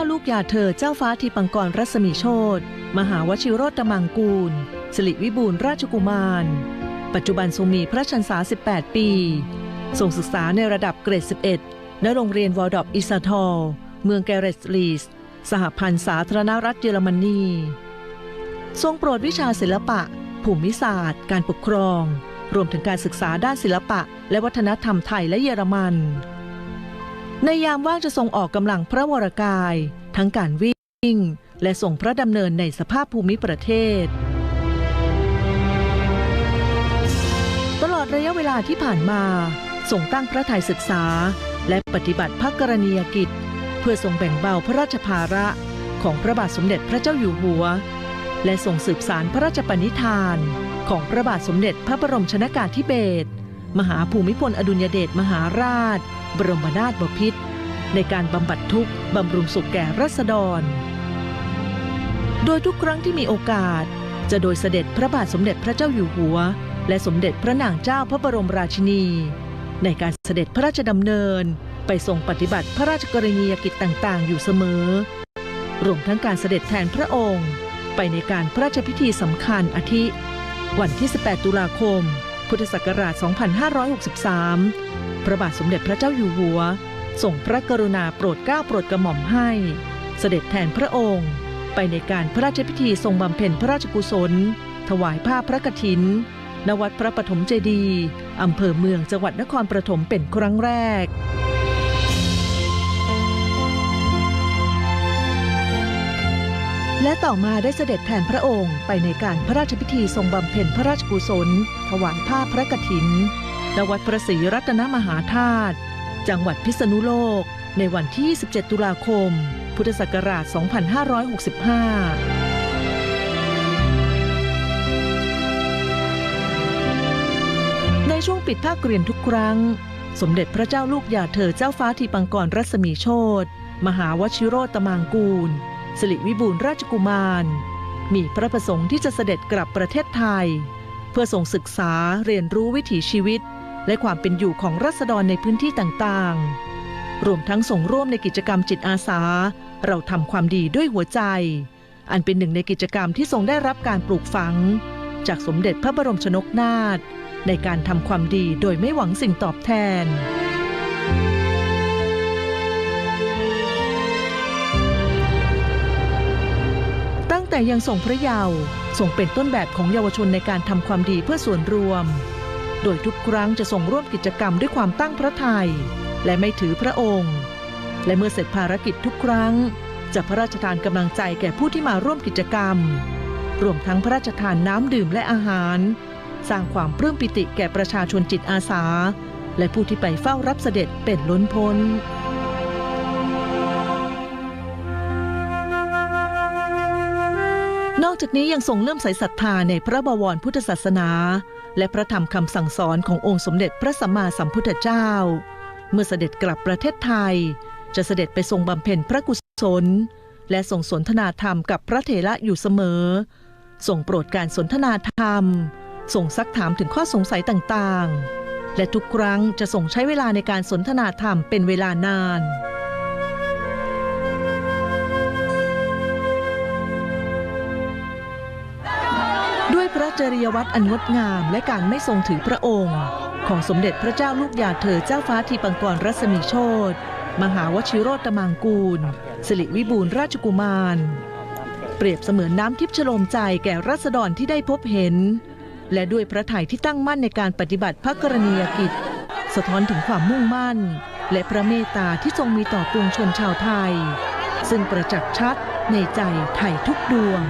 าลูกยาเธอเจ้าฟ้าทีปังกรรัศมีโชตมหาวชิโรตมังกูล สิริวิบูลราชกุมาร ปัจจุบันทรงมีพระชนษา 18 ปี ทรงศึกษาในระดับเกรด 11 ณ โรงเรียนวอลดอปอิซาทอล เมืองแกเรสลีส สหพันธ์สาธารณรัฐเยอรมนี ทรงโปรดวิชาศิลปะ ภูมิศาสตร์ การปกครอง รวมถึงการศึกษาด้านศิลปะ และวัฒนธรรมไทยและเยอรมัน ในยามว่างจะทรงออกกำลังพระวรกาย ทั้งการวิ่ง และส่งพระดำเนินในสภาพภูมิประเทศ ตลอดระยะเวลาที่ผ่านมาทรงตั้งพระทัยศึกษา และปฏิบัติพระกรณียกิจ เพื่อทรงแบ่งเบาพระราชภาระของพระบาทสมเด็จพระเจ้าอยู่หัว และทรงสืบสารพระราชปณิธาน ของพระบาทสมเด็จพระบรมชนากาธิเบศรมหาภูมิพลอดุลยเดชมหาราช บรมนาถบพิตร ในการบำบัดทุกข์บำรุงสุขแก่รัษฎร โดยทุกครั้งที่มีโอกาส จะโดยเสด็จพระบาทสมเด็จพระเจ้าอยู่หัว และสมเด็จพระนางเจ้าพระบรมราชินี ในการเสด็จพระราชดำเนิน ไปทรงปฏิบัติพระราชกรณียกิจต่างๆ อยู่เสมอ รวมทั้งการเสด็จแทนพระองค์ ไปในการพระราชพิธีสำคัญอาทิ วันที่ 18 ตุลาคม พุทธศักราช 2563 พระบาทสมเด็จพระเจ้าอยู่หัว ส่งพระกรุณาโปรดเกล้าโปรดกระหม่อมให้ เสด็จแทนพระองค์ ไปในการพระราชพิธีทรงบำเพ็ญพระราชกุศล ถวายผ้าพระกฐินณวัดพระปฐมเจดีย์อำเภอเมืองจังหวัดนครปฐมเป็นครั้งแรกและต่อมาได้เสด็จแทนพระองค์ไปในการพระราชพิธีทรงบำเพ็ญพระราชกุศล ถวายผ้าพระกฐินณวัดพระศรีรัตนมหาธาตุ จังหวัดพิษณุโลก ในวันที่ 17 ตุลาคม พุทธศักราช 2565ในช่วงปิดภาคเรียนทุกครั้ง สมเด็จพระเจ้าลูกยาเธอเจ้าฟ้าทีปังกรรัศมีโชตมหาวชิโรตมางกูล สิริวิบูลย์ราชกุมาร มีพระประสงค์ที่จะเสด็จกลับประเทศไทย เพื่อส่งศึกษาเรียนรู้วิถีชีวิต และความเป็นอยู่ของรัษฎรในพื้นที่ต่างๆ รวมทั้งส่งร่วมในกิจกรรมจิตอาสา เราทำความดีด้วยหัวใจ อันเป็นหนึ่งในกิจกรรมที่ทรงได้รับการปลูกฝัง จากสมเด็จพระบรมชนกนาถในการทำความดีโดยไม่หวังสิ่งตอบแทนตั้งแต่ยังทรงพระเยาว์ทรงเป็นต้นแบบของเยาวชนในการทำความดีเพื่อส่วนรวม โดยทุกครั้งจะส่งร่วมกิจกรรมด้วยความตั้งพระทัยและไม่ถือพระองค์ และเมื่อเสร็จภารกิจทุกครั้ง จะพระราชทานกำลังใจแก่ผู้ที่มาร่วมกิจกรรม รวมทั้งพระราชทานน้ำดื่มและอาหาร สร้างความปลื้มปิติแก่ประชาชนจิตอาสา และผู้ที่ไปเฝ้ารับเสด็จเป็นล้นพ้น นอกจากนี้ยังทรงเลื่อมใสศรัทธาในพระบวรพุทธศาสนา และพระธรรมคำสั่งสอนขององค์สมเด็จพระสัมมาสัมพุทธเจ้า เมื่อเสด็จกลับประเทศไทย จะเสด็จไปทรงบำเพ็ญพระกุศล และทรงสนทนาธรรมกับพระเถระอยู่เสมอทรงโปรดการสนทนาธรรมทรงซักถามถึงข้อสงสัยต่างๆ และทุกครั้งจะทรงใช้เวลาในการสนทนาธรรมเป็นเวลานาน ด้วยพระจริยวัตรอันงดงามและการไม่ทรงถือพระองค์ ของสมเด็จพระเจ้าลูกยาเธอเจ้าฟ้าทีปังกรรัศมีโชตมหาวชิโรตมังกูล สิริวิบูลราชกุมาร เปรียบเสมือนน้ำทิพย์ชโลมใจแก่รัษฎรที่ได้พบเห็น และด้วยพระทัยที่ตั้งมั่นในการปฏิบัติพระกรณียกิจ สะท้อนถึงความมุ่งมั่น และพระเมตตาที่ทรงมีต่อปวงชนชาวไทย ซึ่งประจักษ์ชัดในใจไทยทุกดวง